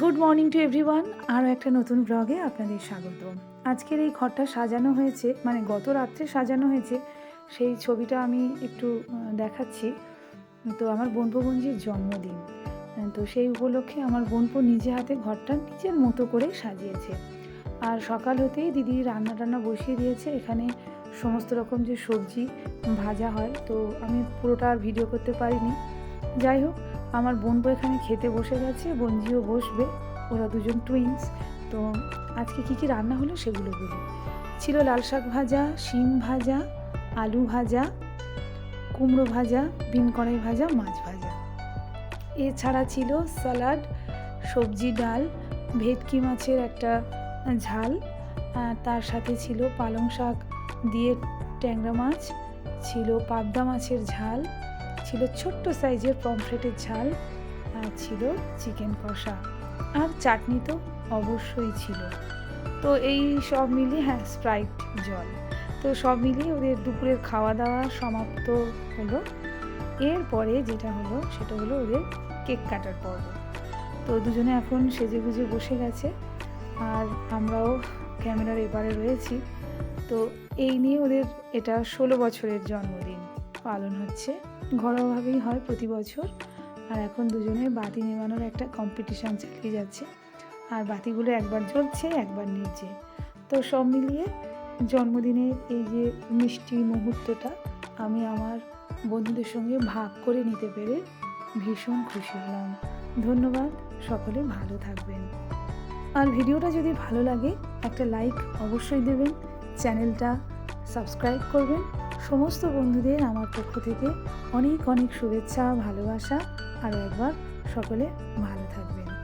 Good morning to everyone আরও একটা নতুন ব্লগে আপনাদের স্বাগত আজকের এই ঘরটা সাজানো হয়েছে মানে গত রাত্রে সাজানো হয়েছে, সেই ছবিটা আমি একটু দেখাচ্ছি। তো আমার বোনপো বোনজির জন্মদিন তো সেই উপলক্ষে আমার বোনপো নিজে হাতে ঘরটা নিজের মতো করে সাজিয়েছে। আর সকাল হতেই দিদি রান্না টান্না বসিয়ে দিয়েছে। এখানে সমস্ত রকম যে সবজি ভাজা হয়, তো আমি পুরোটা আর ভিডিও করতে পারিনি। যাই হোক আমার বোনপো এখানে খেতে বসে গেছে বোনজিও বসবে, ওরা দুজন টুইন্স তো আজকে কী কী রান্না হলো সেগুলো বলি। ছিল লাল শাক ভাজা, শিম ভাজা, আলু ভাজা, কুমড়ো ভাজা, বিন কড়াই ভাজা, মাছ ভাজা। এছাড়া ছিল স্যালাড সবজি ডাল, ভেটকি মাছের একটা ঝাল তার সাথে ছিল পালং শাক দিয়ে ট্যাংরা মাছ, ছিল পাবদা মাছের ঝাল ছিল ছোট্ট সাইজের পমফ্রেটের ঝাল, আর ছিল চিকেন কষা, আর চাটনি তো অবশ্যই ছিল। তো এই সব মিলিয়ে হ্যাঁ স্প্রাইট জল। তো সব মিলিয়ে ওদের দুপুরের খাওয়া দাওয়া সমাপ্ত হলো। এরপরে যেটা হলো, সেটা হলো ওদের কেক কাটার পর্ব। তো দুজনে এখন সেজে গুজে বসে গেছে, আর আমরাও ক্যামেরার এপারে রয়েছি। তো এই নিয়ে ওদের এটা ষোলো বছরের জন্মদিন। পালন হচ্ছে। ঘরোয়াভাবেই হয় প্রতি বছর। আর এখন দুজনের বাতি নেবানোর একটা কম্পিটিশান চালিয়ে যাচ্ছে। আর বাতিগুলো একবার জ্বলছে, একবার নিচে। তো সব মিলিয়ে জন্মদিনের এই যে মিষ্টি মুহূর্তটা আমি আমার বন্ধুদের সঙ্গে ভাগ করে নিতে পেরে ভীষণ খুশি হলাম। ধন্যবাদ, সকলে ভালো থাকবেন। আর ভিডিওটা যদি ভালো লাগে, একটা লাইক অবশ্যই দেবেন। চ্যানেলটা সাবস্ক্রাইব করবেন। সমস্ত বন্ধুদের আমার পক্ষ থেকে অনেক অনেক শুভেচ্ছা, ভালোবাসা। আরও একবার সকলে ভালো থাকবেন।